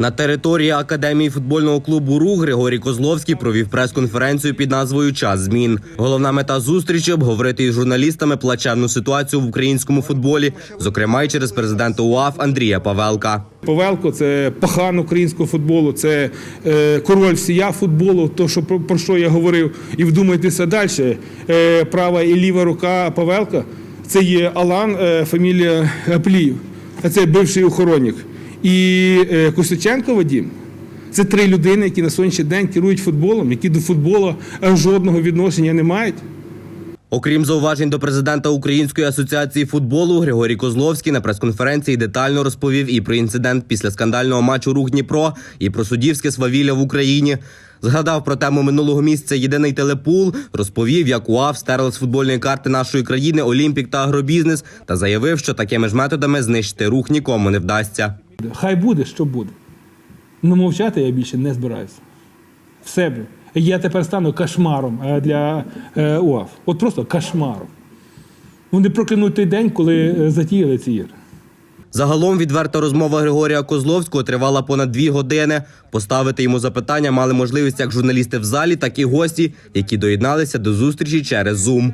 На території академії футбольного клубу РУГ Григорій Козловський провів прес-конференцію під назвою Час змін. Головна мета зустрічі обговорити із журналістами плачевну ситуацію в українському футболі, зокрема й через президента УАФ Андрія Павелка. Павелко це пахан українського футболу, це е, король всія футболу. То що про, що я говорив, і вдумайтеся далі. Е, права і ліва рука Павелка це є Алан, е, фамілія Апліїв, а це бивший охоронник. І е, Косюченко Вадім. Це три людини, які на сьогоднішній день керують футболом, які до футболу е, жодного відношення не мають. Окрім зауважень до президента Української асоціації футболу, Григорій Козловський на прес-конференції детально розповів і про інцидент після скандального матчу Рух Дніпро, і про суддівське свавілля в Україні. Згадав про тему минулого місяця єдиний телепул, розповів, як УАФ стерли з футбольної карти нашої країни Олімпік та агробізнес, та заявив, що такими ж методами знищити рух нікому не вдасться. Хай буде, що буде. Ну мовчати я більше не збираюся. Все. Я тепер стану кошмаром е, для е, УАФ. От просто кошмаром. Вони проклянуть той день, коли е, затіяли ці ігри. Загалом відверта розмова Григорія Козловського тривала понад дві години. Поставити йому запитання мали можливість як журналісти в залі, так і гості, які доєдналися до зустрічі через Zoom.